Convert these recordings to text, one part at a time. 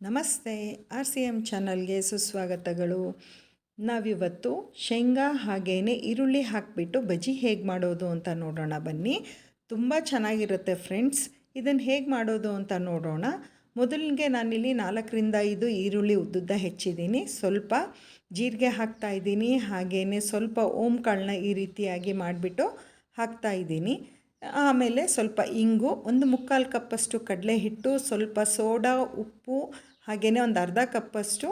ನಮಸ್ತೆ. R C M ಚಾನಲ್ಗೆ ಸುಸ್ವಾಗತಗಳು. ನಾವಿವತ್ತು ಶೇಂಗಾ ಹಾಗೇನೆ ಈರುಳ್ಳಿ ಹಾಕಿಬಿಟ್ಟು ಬಜ್ಜಿ ಹೇಗೆ ಮಾಡೋದು ಅಂತ ನೋಡೋಣ ಬನ್ನಿ. ತುಂಬ ಚೆನ್ನಾಗಿರುತ್ತೆ ಫ್ರೆಂಡ್ಸ್. ಇದನ್ನು ಹೇಗೆ ಮಾಡೋದು ಅಂತ ನೋಡೋಣ. ಮೊದಲಿಗೆ ನಾನಿಲ್ಲಿ ನಾಲ್ಕರಿಂದ ಐದು ಈರುಳ್ಳಿ ಉದ್ದುದ್ದ ಹೆಚ್ಚಿದ್ದೀನಿ. ಸ್ವಲ್ಪ ಜೀರಿಗೆ ಹಾಕ್ತಾ ಇದ್ದೀನಿ. ಹಾಗೆಯೇ ಸ್ವಲ್ಪ ಓಮ್ ಕಾಳನ್ನ ಈ ರೀತಿಯಾಗಿ ಮಾಡಿಬಿಟ್ಟು ಹಾಕ್ತಾ ಇದ್ದೀನಿ. ಆಮೇಲೆ ಸ್ವಲ್ಪ ಇಂಗು, ಒಂದು ಮುಕ್ಕಾಲು ಕಪ್ಪಷ್ಟು ಕಡಲೆ ಹಿಟ್ಟು ಸ್ವಲ್ಪ ಸೋಡಾ, ಉಪ್ಪು ಹಾಗೆಯೇ ಒಂದು ಅರ್ಧ ಕಪ್ಪಷ್ಟು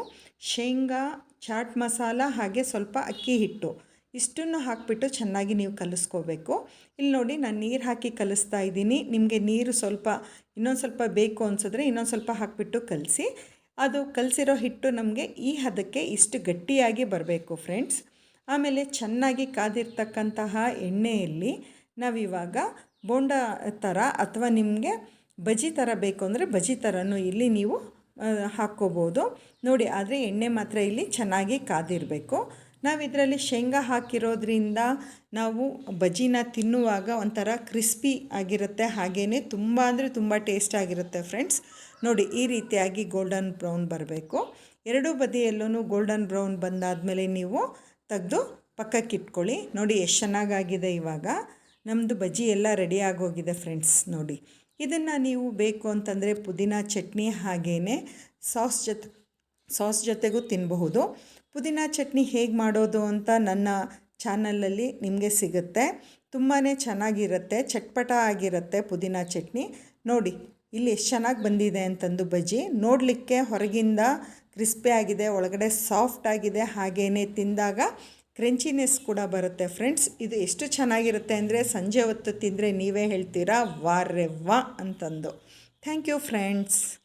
ಶೇಂಗಾ, ಚಾಟ್ ಮಸಾಲ, ಹಾಗೆ ಸ್ವಲ್ಪ ಅಕ್ಕಿ ಹಿಟ್ಟು ಇಷ್ಟನ್ನು ಹಾಕಿಬಿಟ್ಟು ಚೆನ್ನಾಗಿ ನೀವು ಕಲಿಸ್ಕೋಬೇಕು. ಇಲ್ಲಿ ನೋಡಿ ನಾನು ನೀರು ಹಾಕಿ ಕಲಿಸ್ತಾ ಇದ್ದೀನಿ. ನಿಮಗೆ ನೀರು ಸ್ವಲ್ಪ, ಇನ್ನೊಂದು ಸ್ವಲ್ಪ ಬೇಕು ಅನಿಸಿದ್ರೆ ಇನ್ನೊಂದು ಸ್ವಲ್ಪ ಹಾಕಿಬಿಟ್ಟು ಕಲಸಿ. ಅದು ಕಲಸಿರೋ ಹಿಟ್ಟು ನಮಗೆ ಈ ಹದಕ್ಕೆ ಇಷ್ಟು ಗಟ್ಟಿಯಾಗಿ ಬರಬೇಕು, ಫ್ರೆಂಡ್ಸ್. ಆಮೇಲೆ ಚೆನ್ನಾಗಿ ಕಾದಿರ್ತಕ್ಕಂತಹ ಎಣ್ಣೆಯಲ್ಲಿ ನಾವಿವಾಗ ಬೋಂಡ ಥರ ಅಥವಾ ನಿಮಗೆ ಬಜಿ ಥರ ಬೇಕು ಅಂದರೆ ಬಜಿ ಥರನೂ ಇಲ್ಲಿ ನೀವು ಹಾಕ್ಕೋಬೋದು. ನೋಡಿ, ಆದರೆ ಎಣ್ಣೆ ಮಾತ್ರ ಇಲ್ಲಿ ಚೆನ್ನಾಗಿ ಕಾದಿರಬೇಕು. ನಾವು ಇದರಲ್ಲಿ ಶೇಂಗಾ ಹಾಕಿರೋದ್ರಿಂದ ನಾವು ಬಜ್ಜಿನ ತಿನ್ನುವಾಗ ಒಂಥರ ಕ್ರಿಸ್ಪಿ ಆಗಿರುತ್ತೆ. ಹಾಗೆಯೇ ತುಂಬ ಅಂದರೆ ತುಂಬ ಟೇಸ್ಟ್ ಆಗಿರುತ್ತೆ ಫ್ರೆಂಡ್ಸ್. ನೋಡಿ, ಈ ರೀತಿಯಾಗಿ ಗೋಲ್ಡನ್ ಬ್ರೌನ್ ಬರಬೇಕು. ಎರಡೂ ಬದಿಯಲ್ಲೂ ಗೋಲ್ಡನ್ ಬ್ರೌನ್ ಬಂದಾದಮೇಲೆ ನೀವು ತೆಗೆದು ಪಕ್ಕಕ್ಕಿಟ್ಕೊಳ್ಳಿ. ನೋಡಿ, ಎಷ್ಟು ಚೆನ್ನಾಗಾಗಿದೆ ಇವಾಗ. ನಮ್ಮದು ಬಜ್ಜಿ ಎಲ್ಲ ರೆಡಿ ಆಗೋಗಿದೆ ಫ್ರೆಂಡ್ಸ್ ನೋಡಿ. ಇದನ್ನು ನೀವು ಬೇಕು ಅಂತಂದರೆ ಪುದೀನ ಚಟ್ನಿ ಹಾಗೇ ಸಾಸ್ ಜೊತೆ ಸಾಸ್ ಜೊತೆಗೂ ತಿನ್ನಬಹುದು ಪುದೀನ ಚಟ್ನಿ ಹೇಗೆ ಮಾಡೋದು ಅಂತ ನನ್ನ ಚಾನಲಲ್ಲಿ ನಿಮಗೆ ಸಿಗುತ್ತೆ. ತುಂಬಾ ಚೆನ್ನಾಗಿರುತ್ತೆ, ಚಟ್ಪಟ ಆಗಿರುತ್ತೆ ಪುದೀನ ಚಟ್ನಿ. ನೋಡಿ, ಇಲ್ಲಿ ಎಷ್ಟು ಚೆನ್ನಾಗಿ ಬಂದಿದೆ ಅಂತಂದು ಬಜ್ಜಿ. ನೋಡಲಿಕ್ಕೆ ಹೊರಗಿಂದ ಕ್ರಿಸ್ಪಿ ಆಗಿದೆ, ಒಳಗಡೆ ಸಾಫ್ಟ್ ಆಗಿದೆ ಹಾಗೇ ತಿಂದಾಗ ಕ್ರೆಂಚಿನೆಸ್ ಕೂಡ ಬರುತ್ತೆ ಫ್ರೆಂಡ್ಸ್. ಇದು ಎಷ್ಟು ಚೆನ್ನಾಗಿರುತ್ತೆ ಅಂದರೆ ಸಂಜೆ ಹೊತ್ತು ತಿಂದರೆ ನೀವೇ ಹೇಳ್ತೀರಾ ವಾರೆ ವಾ ಅಂತಂದು. Thank you friends.